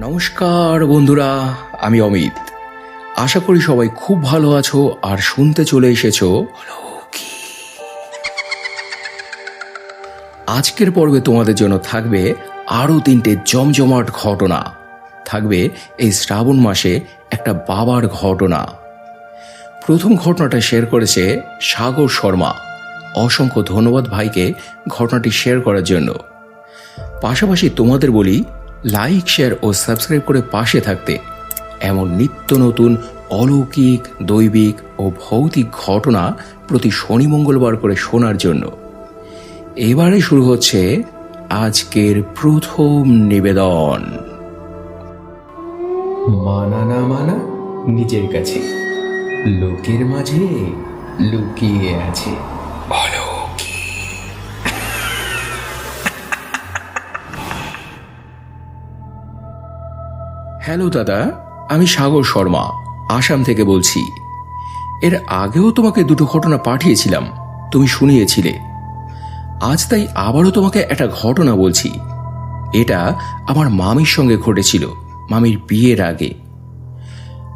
নমস্কার বন্ধুরা, আমি অমিত। আশা করি সবাই খুব ভালো আছো আর শুনতে চলে এসেছ আজকের পর্বে তোমাদের জন্য থাকবে আরও তিনটে জমজমাট ঘটনা। থাকবে এই শ্রাবণ মাসে একটা বাবার ঘটনা। প্রথম ঘটনাটা শেয়ার করেছে সাগর শর্মা। অসংখ্য ধন্যবাদ ভাইকে ঘটনাটি শেয়ার করার জন্য। পাশাপাশি তোমাদের বলি লাইক শেয়ার ও সাবস্ক্রাইব করে পাশে থাকতে এমন নিত্য নতুন অলৌকিক দৈবিক ও ভৌতিক ঘটনা প্রতি শনি মঙ্গলবার করে শোনার জন্য। এবারে শুরু হচ্ছে আজকের প্রথম নিবেদন। মানা না মানা নিজের কাছে। লোকের মাঝে লুকিয়ে আছে। অলৌকিক হ্যালো দাদা, আমি সাগর শর্মা, আসাম থেকে বলছি। এর আগেও তোমাকে দুটো ঘটনা পাঠিয়েছিলাম, তুমি শুনিয়েছিলে। আজ তাই আবারও তোমাকে একটা ঘটনা বলছি। এটা আমার মামির সঙ্গে ঘটেছিল, মামির বিয়ের আগে।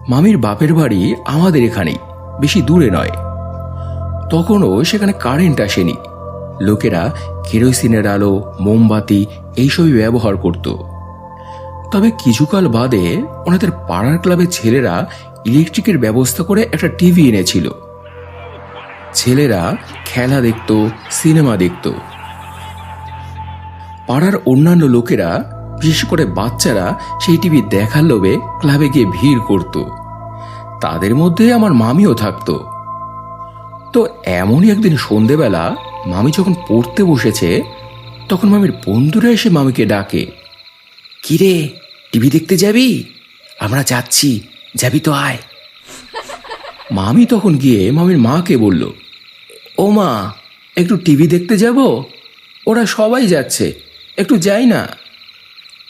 মামির বাপের বাড়ি আমাদের এখানেই, বেশি দূরে নয়। তখনও সেখানে কারেন্ট আসেনি। লোকেরা কেরোসিনের আলো, মোমবাতি, এইসবই ব্যবহার করতো। তবে কিছুকাল বাদে ওনাদের পাড়ার ক্লাবের ছেলেরা ইলেকট্রিকের ব্যবস্থা করে একটা টিভি এনেছিল। ছেলেরা খেলা দেখত, সিনেমা দেখত। পাড়ার অন্যান্য লোকেরা, বিশেষ করে বাচ্চারা, সেই টিভি দেখার লোভে ক্লাবে গিয়ে ভিড় করত। তাদের মধ্যে আমার মামিও থাকতো। তো এমনই একদিন সন্ধেবেলা মামি যখন পড়তে বসেছে, তখন মামির বন্ধুরা এসে মামিকে ডাকে, কিরে টিভি দেখতে যাবি? আমরা যাচ্ছি। যাবি তো আয়। মামি তখন গিয়ে মামির মাকে বলল, ও মা, একটু টিভি দেখতে যাব? ওরা সবাই যাচ্ছে, একটু যাই না?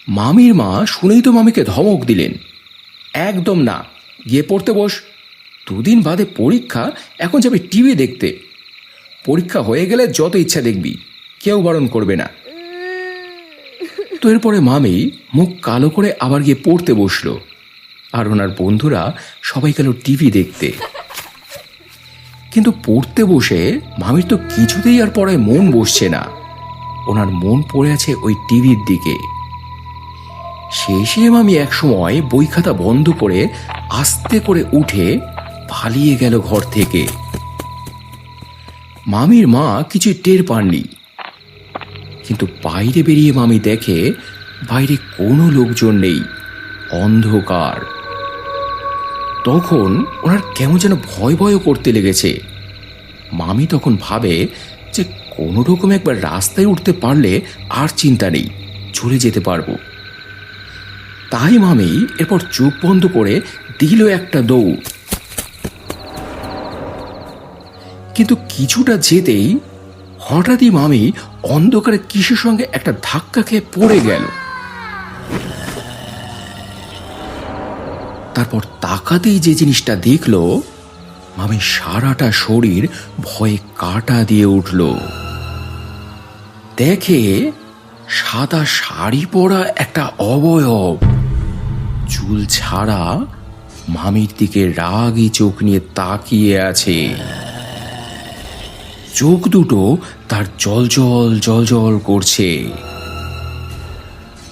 মামির মা শুনেই তো মামিকে ধমক দিলেন, একদম না, গিয়ে পড়তে বস। দুদিন বাদে পরীক্ষা, এখন যাবে টিভি দেখতে। পরীক্ষা হয়ে গেলে যত ইচ্ছা দেখবি, কেউ বারণ করবে না। তো এরপরে মামি মুখ কালো করে আবার গিয়ে পড়তে বসল। আর ওনার বন্ধুরা সবাই গেল টিভি দেখতে। কিন্তু পড়তে বসে মামির তো কিছুতেই আর পড়ায় মন বসছে না। ওনার মন পড়ে আছে ওই টিভির দিকে। শেষে মামি একসময় বই খাতা বন্ধ করে আস্তে করে উঠে পালিয়ে গেল ঘর থেকে। মামির মা কিছুই টের পাননি। কিন্তু বাইরে বেরিয়ে মামি দেখে বাইরে কোনো লোকজন নেই। অন্ধকার। তখন ওনার কেমন যেন ভয় ভয়ও করতে লেগেছে। মামি তখন ভাবে যে কোনো রকম একবার রাস্তায় উঠতে পারলে আর চিন্তা নেই, চলে যেতে পারব। তাই মামি এরপর চোখ বন্ধ করে দিল একটা দৌড়। কিন্তু কিছুটা যেতেই হঠাৎই মামি অন্ধকারে কিসের সঙ্গে একটা ধাক্কা খেয়ে পড়ে গেল। তারপর তাকাতেই যে জিনিসটা দেখল, মামি সারাটা শরীর ভয়ে কাটা দিয়ে উঠল। দেখে সাদা শাড়ি পরা একটা অবয়ব। চুল ছাড়া মামির দিকে রাগি চোখ নিয়ে তাকিয়ে আছে। চোখ দুটো তার জল জল জল জল করছে।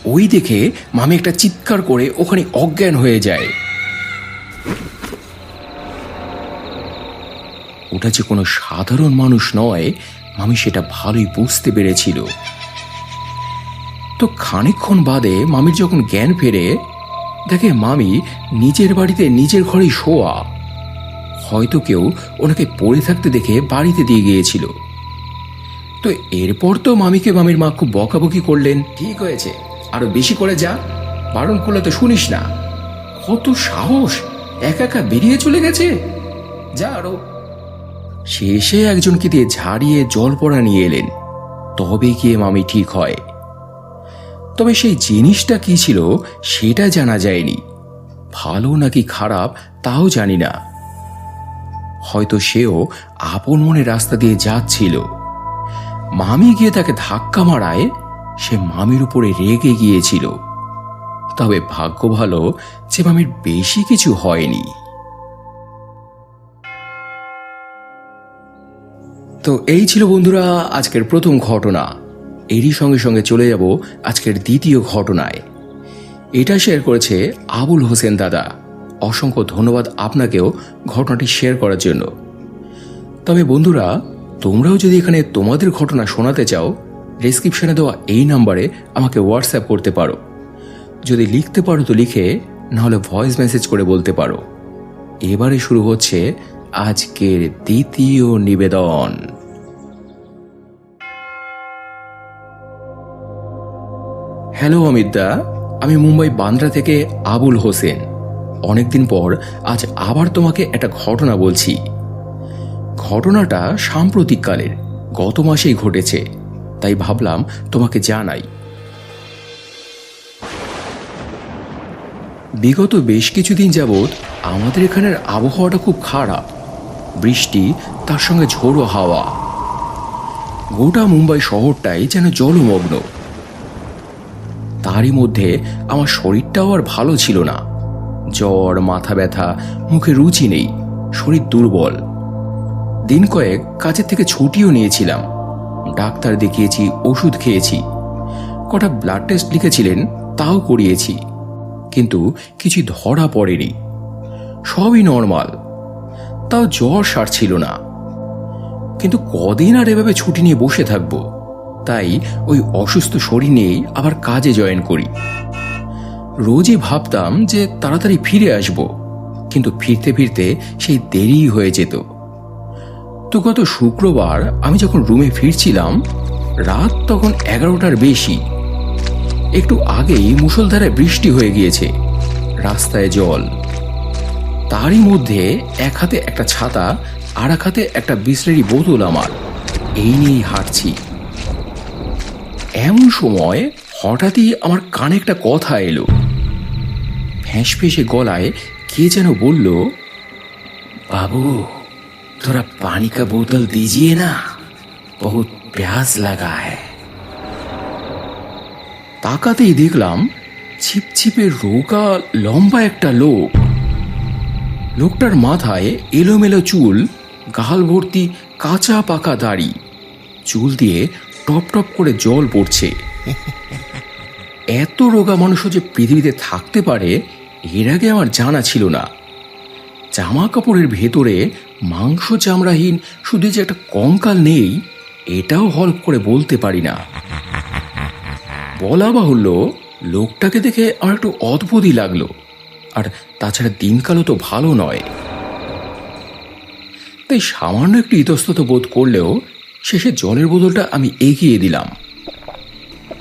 ওই দেখে মামি একটা চিৎকার করে ওখানে অজ্ঞান হয়ে যায়। ওটা যে কোনো সাধারণ মানুষ নয়, মামি সেটা ভালোই বুঝতে পেরেছিল। তো খানিকক্ষণ বাদে মামির যখন জ্ঞান ফেরে, দেখে মামি নিজের বাড়িতে নিজের ঘরেই শোয়া। হয়তো কেউ ওনাকে পড়ে থাকতে দেখে বাড়িতে দিয়ে গিয়েছিল। তো এরপর তো মামিকে মামির মা খুব বকাবকি করলেন। ঠিক হয়েছে। আরও বেশি করে যা। বারণ করলে তো শুনিস না। কত সাহস! একা একা বেরিয়ে চলে গেছে। যা আরও। শেষে একজনকে দিয়ে ঝাড়িয়ে জল পড়া নিয়ে এলেন। তবে গিয়ে মামি ঠিক হয়। তবে সেই জিনিসটা কি ছিল সেটা জানা যায়নি। ভালো নাকি খারাপ তাও জানি না। হয়তো সেও আপন মনে রাস্তা দিয়ে যাচ্ছিল। মামি গিয়ে তাকে ধাক্কা মারায় সে মামির উপরে রেগে গিয়েছিল। তবে ভাগ্য ভালো যে মামির বেশি কিছু হয়নি। তো এই ছিল বন্ধুরা আজকের প্রথম ঘটনা। এরই সঙ্গে সঙ্গে চলে যাব আজকের দ্বিতীয় ঘটনায়। এটা শেয়ার করেছে আবুল হোসেন দাদা। অসংখ্য ধন্যবাদ আপনাকেও ঘটনাটি শেয়ার করার জন্য। তবে বন্ধুরা, তোমরাও যদি এখানে তোমাদের ঘটনা শোনাতে চাও ডেসক্রিপশনে দেওয়া এই নাম্বারে আমাকে হোয়াটসঅ্যাপ করতে পারো। যদি লিখতে পারো তো লিখে, নাহলে ভয়েস মেসেজ করে বলতে পারো। এবারে শুরু হচ্ছে আজকের দ্বিতীয় নিবেদন। হ্যালো অমিতদা। আমি মুম্বাই বান্দ্রা থেকে আবুল হোসেন। অনেকদিন পর আজ আবার তোমাকে একটা ঘটনা বলছি। ঘটনাটা সাম্প্রতিককালের, গত মাসেই ঘটেছে, তাই ভাবলাম তোমাকে জানাই। বিগত বেশ কিছুদিন যাবৎ আমাদের এখানের আবহাওয়াটা খুব খারাপ। বৃষ্টি, তার সঙ্গে ঝোড়ো হাওয়া। গোটা মুম্বাই শহরটাই যেন জলমগ্ন। তারই মধ্যে আমার শরীরটাও আর ভালো ছিল না। জ্বর, মাথা ব্যথা, মুখে রুচি নেই, শরীর দুর্বল। দিন কয়েক কাজের থেকে ছুটিও নিয়েছিলাম। ডাক্তার দেখিয়েছি, ওষুধ খেয়েছি। কটা ব্লাড টেস্ট লিখেছিলেন, তাও করিয়েছি। কিন্তু কিছু ধরা পড়েনি। সবই নর্মাল তাও জ্বর সারছিল না। কিন্তু কদিন আর এভাবে ছুটি নিয়ে বসে থাকব? তাই ওই অসুস্থ শরীর নিয়েই আবার কাজে জয়েন করি। রোজই ভাবতাম যে তাড়াতাড়ি ফিরে আসব, কিন্তু ফিরতে ফিরতে সেই দেরি হয়ে যেত। তো গত শুক্রবার আমি যখন রুমে ফিরছিলাম, রাত তখন এগারোটার বেশি। একটু আগেই মুষলধারে বৃষ্টি হয়ে গিয়েছে, রাস্তায় জল। তারই মধ্যে এক হাতে একটা ছাতা, আর এক হাতে একটা বিসলেরি বোতল আমার। এই নিয়েই হাঁটছি। এমন সময় হঠাৎই আমার কানে একটা কথা এলো। ফ্যাঁস ফেঁসে গলায় কে যেন বলল বাবু थोड़ा पानी का बोतल दीजिए ना बहुत प्यास लगा है তাকাতেই দেখলাম ছিপছিপে রোগা লম্বা একটা লোক লোকটার মাথায় এলোমেলো চুল গাল ভর্তি কাঁচা পাকা দাড়ি চুল দিয়ে টপ টপ করে জল পড়ছে এত রোগা মানুষও যে পৃথিবীতে থাকতে পারে, এর আগে আমার জানা ছিল না। জামা কাপড়ের ভেতরে মাংস চামড়াহীন শুধু যে একটা কঙ্কাল নেই, এটাও হল করে বলতে পারি না। বলা বাহুল্য, লোকটাকে দেখে আমার একটু অদ্ভুতই লাগল। আর তাছাড়া দিনকালও তো ভালো নয়। তাই সামান্য একটু ইতস্তত বোধ করলেও শেষে জলের বোতলটা আমি এগিয়ে দিলাম।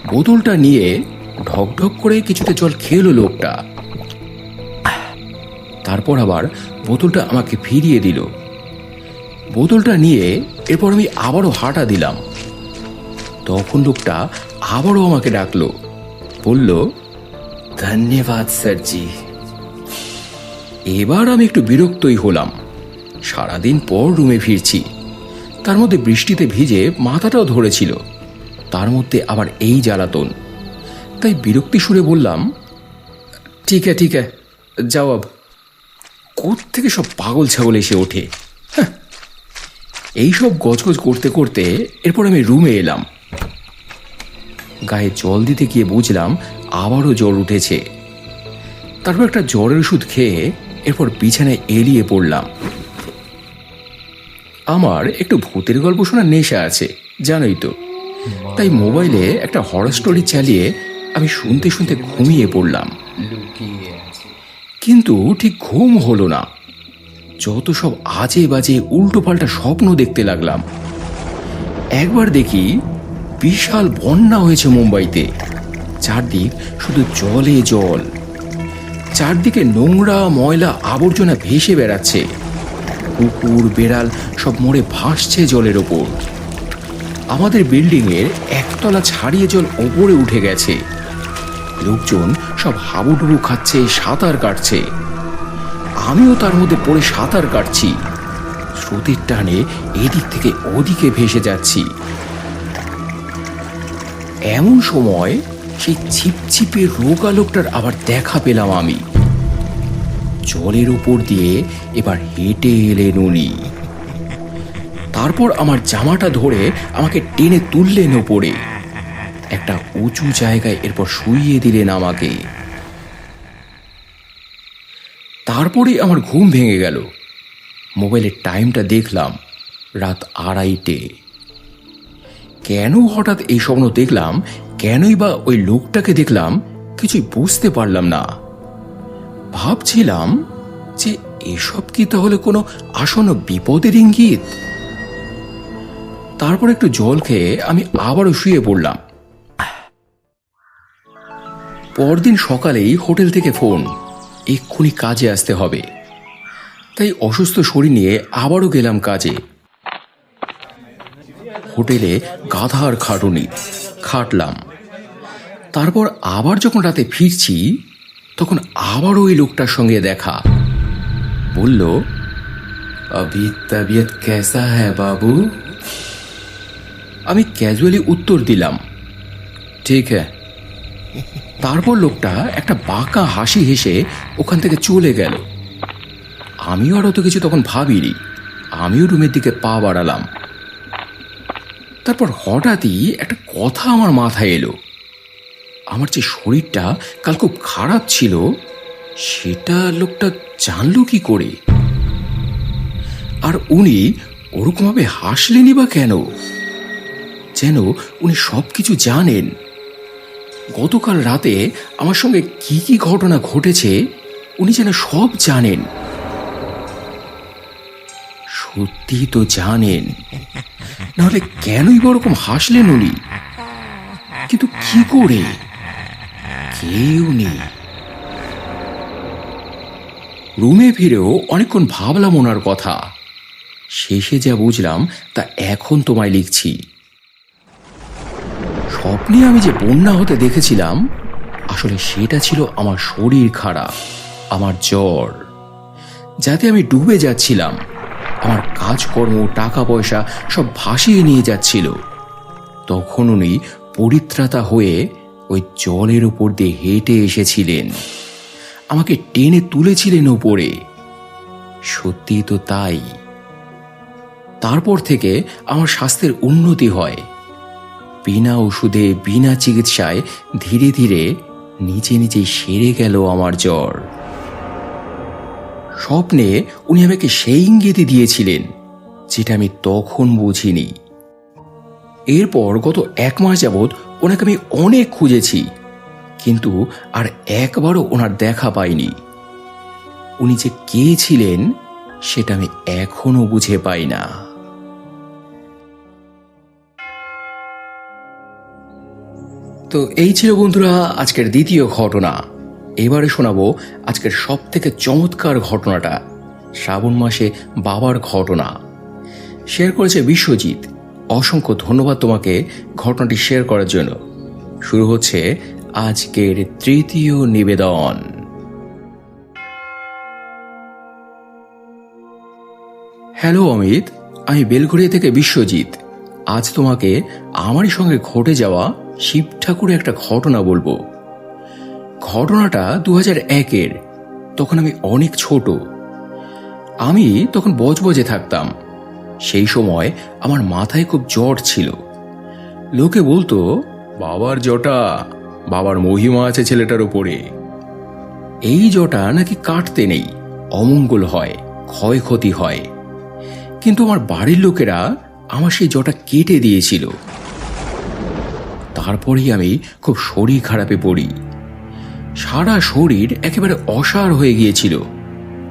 বোতলটা নিয়ে ঢকঢক করে কিছুতে জল খেলো লোকটা। তারপর আবার বোতলটা আমাকে ফিরিয়ে দিল। বোতলটা নিয়ে এরপর আমি আবারও হাঁটা দিলাম। তখন লোকটা আবারও আমাকে ডাকলো। বলল, ধন্যবাদ, স্যারজি। এবার আমি একটু বিরক্তই হলাম। সারাদিন পর রুমে ফিরছি। তার মধ্যে বৃষ্টিতে ভিজে মাথাটাও ধরেছিল। তার মধ্যে আবার এই জ্বালাতন। তাই বিরক্তি সুরে বললাম, ঠিক আছে ঠিক আছে যাও আব থেকে সব পাগল ছাগল এসে ওঠে? হ্যাঁ। এইসব গজগজ করতে করতে এরপর আমি রুমে এলাম। গায়ে জল দিতে গিয়ে বুঝলাম আবারও জ্বর উঠেছে। তারপর একটা জ্বরের ওষুধ খেয়ে এরপর বিছানায় এলিয়ে পড়লাম। আমার একটু ভূতের গল্প শোনার নেশা আছে, জানোই তো। তাই মোবাইলে একটা হরর স্টোরি চালিয়ে আমি শুনতে শুনতে ঘুমিয়ে পড়লাম। কিন্তু ঠিক ঘুম হলো না। যত সব আজে বাজে উল্টো পাল্টা স্বপ্ন দেখতে লাগলাম। একবার দেখি বিশাল বন্যা হয়েছে মুম্বাইতে। চারদিক শুধু জলে জল। চারদিকে নোংরা ময়লা আবর্জনা ভেসে বেড়াচ্ছে। কুকুর বেড়াল সব মরে ভাসছে জলের ওপর। আমাদের বিল্ডিংয়ের একতলা ছাড়িয়ে জল ওপরে উঠে গেছে। লোকজন সব হাবুডুবু খাচ্ছে, সাঁতার কাটছে। আমিও তার মধ্যে পড়ে সাঁতার কাটছি। স্রোতের টানে এদিক থেকে ওদিকে ভেসে যাচ্ছি। এমন সময় সেই ছিপছিপে রোগা লোকটার আবার দেখা পেলাম আমি। জলের উপর দিয়ে এবার হেঁটে এলেন উনি। তারপর আমার জামাটা ধরে আমাকে টেনে তুললেন ওপরে। একটা উঁচু জায়গায় এরপর শুইয়ে দিলেন আমাকে। তারপরে আমার ঘুম ভেঙে গেল। মোবাইলের টাইমটা দেখলাম রাত আড়াইটে। কেন হঠাৎ এই স্বপ্ন দেখলাম? কেনই বা ওই লোকটাকে দেখলাম? কিছুই বুঝতে পারলাম না। ভাবছিলাম যে এসব কি তাহলে কোনো আসন্ন বিপদের ইঙ্গিত? তারপর একটু জল খেয়ে আমি আবারও শুয়ে পড়লাম। পরদিন সকালেই হোটেল থেকে ফোন। এক্ষুনি কাজে আসতে হবে। তাই অসুস্থ শরীর নিয়ে আবারও গেলাম কাজে। হোটেলে গাধার খাটুনি, খাটলাম। তারপর আবার যখন রাতে ফিরছি, তখন আবারও ওই লোকটার সঙ্গে দেখা। বলল অভি তবিয়ত ক্যাসা হ্যাঁ বাবু? আমি ক্যাজুয়ালি উত্তর দিলাম, ঠিক হ্যাঁ তারপর লোকটা একটা বাঁকা হাসি হেসে ওখান থেকে চলে গেল। আমিও আর অত কিছু তখন ভাবিনি। আমিও রুমের দিকে পা বাড়ালাম। তারপর হঠাৎই একটা কথা আমার মাথায় এলো। আমার যে শরীরটা কাল খুব খারাপ ছিল, সেটা লোকটা জানলো কি করে? আর উনি ওরকমভাবে হাসলেনই বা কেন? যেন উনি সব কিছু জানেন। গতকাল রাতে আমার সঙ্গে কি কি ঘটনা ঘটেছে, উনি যেন সব জানেন। সত্যি তো জানেন। নাহলে কেনই বা ওরকম হাসলেন উনি? কিন্তু কি করে? কেউ নেই। রুমে ফিরেও অনেকক্ষণ ভাবলাম ওনার কথা। শেষে যা বুঝলাম, তা এখন তোমায় লিখছি। স্বপ্নে আমি যে বন্যা হতে দেখেছিলাম, আসলে সেটা ছিল আমার শরীর খারাপ, আমার জ্বর। যাতে আমি ডুবে যাচ্ছিলাম, আমার কাজকর্ম টাকা পয়সা সব ভাসিয়ে নিয়ে যাচ্ছিল। তখন উনি পরিত্রাতা হয়ে ওই জলের উপর দিয়ে হেঁটে এসেছিলেন। আমাকে টেনে তুলেছিলেন ওপরে সত্যি তো তাই। তারপর থেকে আমার স্বাস্থ্যের উন্নতি হয়। বিনা ওষুধে, বিনা চিকিৎসায় ধীরে ধীরে নিজে নিজেই সেরে গেল আমার জ্বর। স্বপ্নে উনি আমাকে সেই ইঙ্গিতই দিয়েছিলেন, যেটা আমি তখন বুঝিনি। এরপর গত এক মাস যাবৎ ওনাকে আমি অনেক খুঁজেছি, কিন্তু আর একবারও ওনার দেখা পাইনি। উনি যে কে ছিলেন, সেটা আমি এখনও বুঝে পাই না। তো এই ছিল বন্ধুরা আজকের দ্বিতীয় ঘটনা। এবারে শোনাবো আজকের সব থেকে চমৎকার ঘটনাটা, শ্রাবণ মাসে বাবার ঘটনা। শেয়ার করেছে বিশ্বজিৎ। অসংখ্য ধন্যবাদ তোমাকে ঘটনাটি শেয়ার করার জন্য। শুরু হচ্ছে আজকের তৃতীয় নিবেদন। হ্যালো অমিত, আমি বেলঘড়িয়া থেকে বিশ্বজিৎ। আজ তোমাকে আমারই সঙ্গে ঘটে যাওয়া শিব ঠাকুরের একটা ঘটনা বলব। ঘটনাটা দু হাজার একের, তখন আমি অনেক ছোট। আমি তখন বজবজে থাকতাম। সেই সময় আমার মাথায় খুব জ্বর ছিল। লোকে বলতো, বাবার জটা, বাবার মহিমা আছে ছেলেটার উপরে। এই জটা নাকি কাটতে নেই, অমঙ্গল হয়, ক্ষয়ক্ষতি হয়। কিন্তু আমার বাড়ির লোকেরা আমার সেই জটা কেটে দিয়েছিল। তারপরেই আমি খুব শরীর খারাপে পড়ি। সারা শরীর একেবারে অসার হয়ে গিয়েছিল।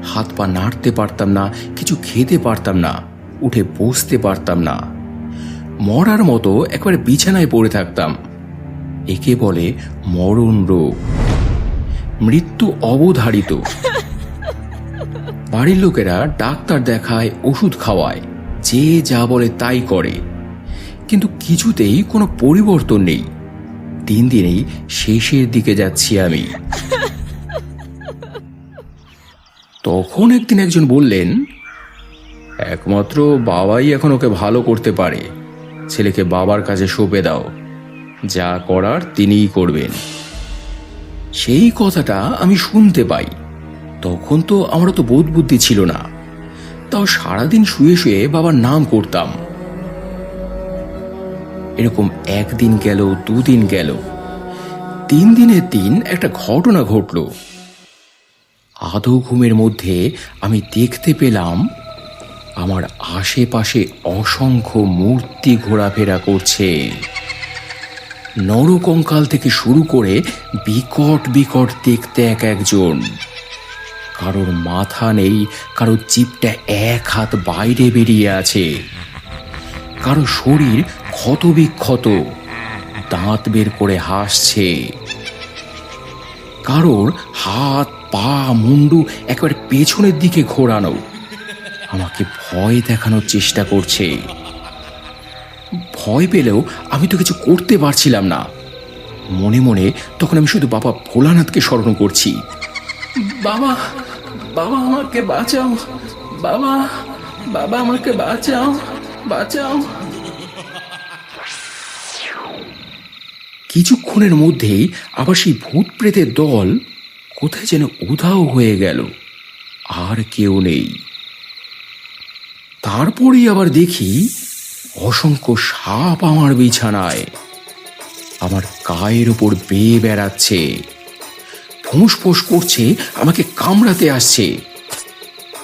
হাত পা নাড়তে পারতাম না, কিছু খেতে পারতাম না, উঠে বসতে পারতাম না। মরার মতো একবারে বিছানায় পড়ে থাকতাম। একে বলে মরণ রোগ। মৃত্যু অবধারিত। বাড়ির লোকেরা ডাক্তার দেখায়, ওষুধ খাওয়ায়, যে যা বলে তাই করে। কিন্তু কিছুতেই কোনো পরিবর্তন নেই। দিন দিনেই শেষের দিকে যাচ্ছি আমি। তখন একদিন একজন বললেন, একমাত্র বাবাই এখন ওকে ভালো করতে পারে। ছেলেকে বাবার কাছে সঁপে দাও। যা করার তিনিই করবেন। সেই কথাটা আমি শুনতে পাই। তখন তো আমার তো বোধ বুদ্ধি ছিল না। তাও সারাদিন শুয়ে শুয়ে বাবার নাম করতাম। এরকম একদিন গেল, দুদিন গেল। তিন দিনের দিন একটা ঘটনা ঘটল। আদৌ ঘুমের মধ্যে আমি দেখতে পেলাম, আমার আশেপাশে অসংখ্য মূর্তি ঘোরাফেরা করছে। নরকঙ্কাল থেকে শুরু করে বিকট বিকট দেখতে এক একজন। কারোর মাথা নেই, কারোর জিপটা এক হাত বাইরে বেরিয়ে আছে। কারও শরীর ক্ষত বিক্ষত দাঁত বের করে হাসছে। কারোর হাত, পা, মুন্ডু একবার পেছনের দিকে ঘোরানো। আমাকে ভয় দেখানোর চেষ্টা করছে। ভয় পেলেও আমি তো কিছু করতে পারছিলাম না। মনে মনে তখন আমি শুধু বাবা ভোলানাথকে স্মরণ করছি। বাবা বাবা আমাকে বাঁচাও। বাবা বাবা আমাকে বাঁচাও বাঁচাও। কিছুক্ষণের মধ্যেই আবার সেই ভূত প্রেতের দল কোথায় যেন উধাও হয়ে গেল। আর কেউ নেই। তারপরেই আবার দেখি অসংখ্য সাপ আমার বিছানায়। আমার গায়ের উপর বেয়ে বেড়াচ্ছে। ফোঁস ফোঁস করছে, আমাকে কামড়াতে আসছে।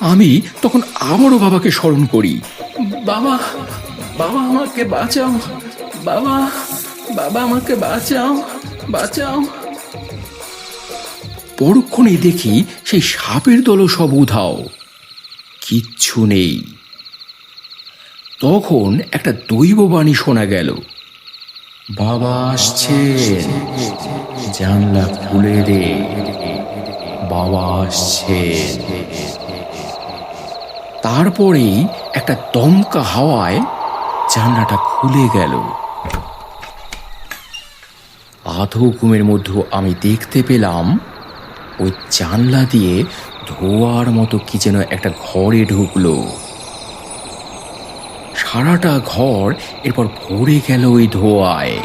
আমি তখন আবারও বাবাকে স্মরণ করি। বাবা বাবা আমাকে বাঁচাও। বাবা। বাবা আমাকে বাঁচাও বাঁচাও। পরক্ষণে দেখি সেই সাপের দলও সব উধাও। কিচ্ছু নেই। তখন একটা দৈববাণী শোনা গেল। বাবা আসছেন জানলা খুলে দে। বাবা আসছেন তারপরেই একটা দমকা হাওয়ায় জানলাটা খুলে গেল। আধো ঘুমের মধ্যে আমি দেখতে পেলাম, ওই জানলা দিয়ে ধোয়ার মতো কি যেন একটা ঘরে ঢুকলো। সারাটা ঘর এরপর ভরে গেল ওই ধোয়ায়।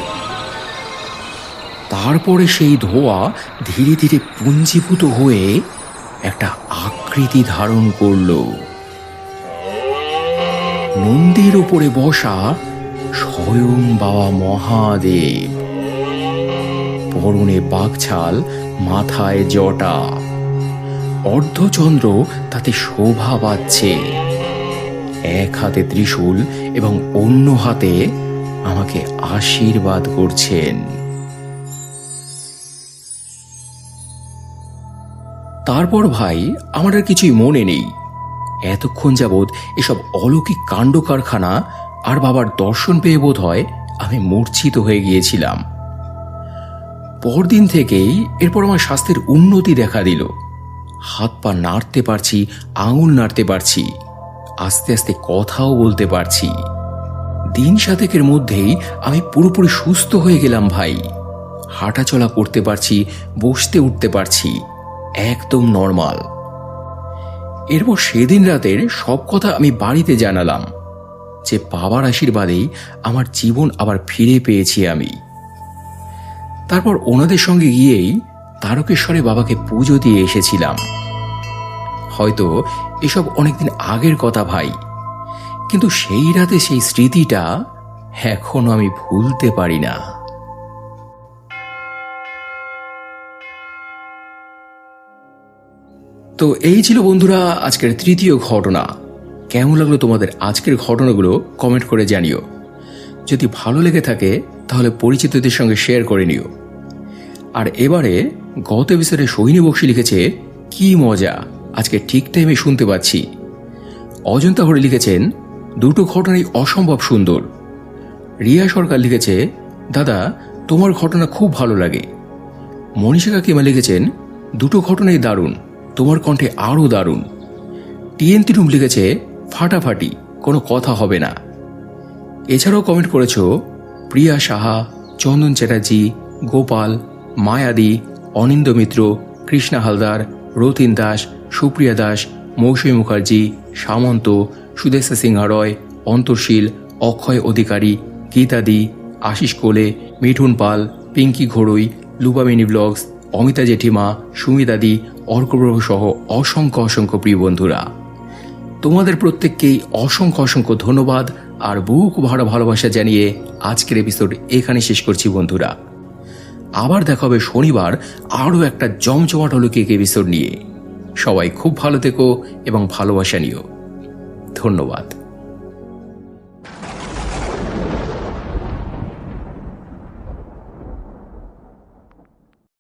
তারপরে সেই ধোয়া ধীরে ধীরে পুঞ্জীভূত হয়ে একটা আকৃতি ধারণ করল। নন্দীর উপরে বসা স্বয়ং বাবা মহাদেব। পরনে বাঘছাল, মাথায় জটা। অর্ধচন্দ্র তাতে শোভা পাচ্ছে। এক হাতে ত্রিশূল এবং অন্য হাতে আমাকে আশীর্বাদ করছেন। তারপর ভাই, আমার আর কিছুই মনে নেই। এতক্ষণ যাবৎ এসব অলৌকিক কাণ্ড কারখানা আর বাবার দর্শন পেয়ে বোধ হয় আমি মূর্ছিত হয়ে গিয়েছিলাম। পরদিন থেকেই এরপর আমার স্বাস্থ্যের উন্নতি দেখা দিল। হাত পা নাড়তে পারছি, আঙুল নাড়তে পারছি, আস্তে আস্তে কথাও বলতে পারছি। দিন সাতেকের মধ্যেই আমি পুরোপুরি সুস্থ হয়ে গেলাম ভাই। হাঁটাচলা করতে পারছি, বসতে উঠতে পারছি, একদম নর্মাল। এরপর সেদিন রাতের সব কথা আমি বাড়িতে জানালাম, যে বাবার আশীর্বাদেই আমার জীবন আবার ফিরে পেয়েছি আমি। তারপর ওনাদের সঙ্গে গিয়েই তারকেশ্বরে বাবাকে পুজো দিয়ে এসেছিলাম। হয়তো এসব অনেকদিন আগের কথা ভাই, কিন্তু সেই রাতে সেই স্মৃতিটা এখনও আমি ভুলতে পারি না। তো এই ছিল বন্ধুরা আজকের তৃতীয় ঘটনা। কেমন লাগল তোমাদের আজকের ঘটনাগুলো কমেন্ট করে জানিও। যদি ভালো লেগে থাকে তাহলে পরিচিতদের সঙ্গে শেয়ার করে নিও। আর এবারে গত এপিসোডে সোহিনী বক্সি লিখেছে, কি মজা, আজকে ঠিক টাইমে শুনতে পাচ্ছি। অজন্তা হরে লিখেছেন, দুটো ঘটনাই অসম্ভব সুন্দর। রিয়া সরকার লিখেছে, দাদা, তোমার ঘটনা খুব ভালো লাগে। মনীষা কাকিমা লিখেছেন, দুটো ঘটনাই দারুণ, তোমার কণ্ঠে আরও দারুণ। টিএন তিরুম লিখেছে, ফাটাফাটি, কোনো কথা হবে না। এছাড়াও কমেন্ট করেছ প্রিয়া সাহা, চন্দন চ্যাটার্জি, গোপাল, মায়াদি অনিন্দ মিত্র, কৃষ্ণা হালদার, রতিন দাস, সুপ্রিয়া দাস, মৌসুমী মুখার্জি, সামন্ত, সুদেশা সিংহা রয় অন্তর্শীল, অক্ষয় অধিকারী গীতাদি আশিস কোলে, মিঠুন পাল, পিঙ্কি ঘোড়ই লুবামিনি ব্লগস, অমিতা জেঠিমা সুমিতাদি অর্কপ্রভু সহ অসংখ্য অসংখ্য প্রিয় বন্ধুরা। তোমাদের প্রত্যেককেই অসংখ্য অসংখ্য ধন্যবাদ আর বুক ভরা ভালোবাসা জানিয়ে আজকের এপিসোড এখানে শেষ করছি বন্ধুরা। আবার দেখা হবে শনিবার আরও একটা জমজমাট অলৌকিক এপিসোড নিয়ে। সবাই খুব ভালো থেকো এবং ভালোবাসা নিও। ধন্যবাদ।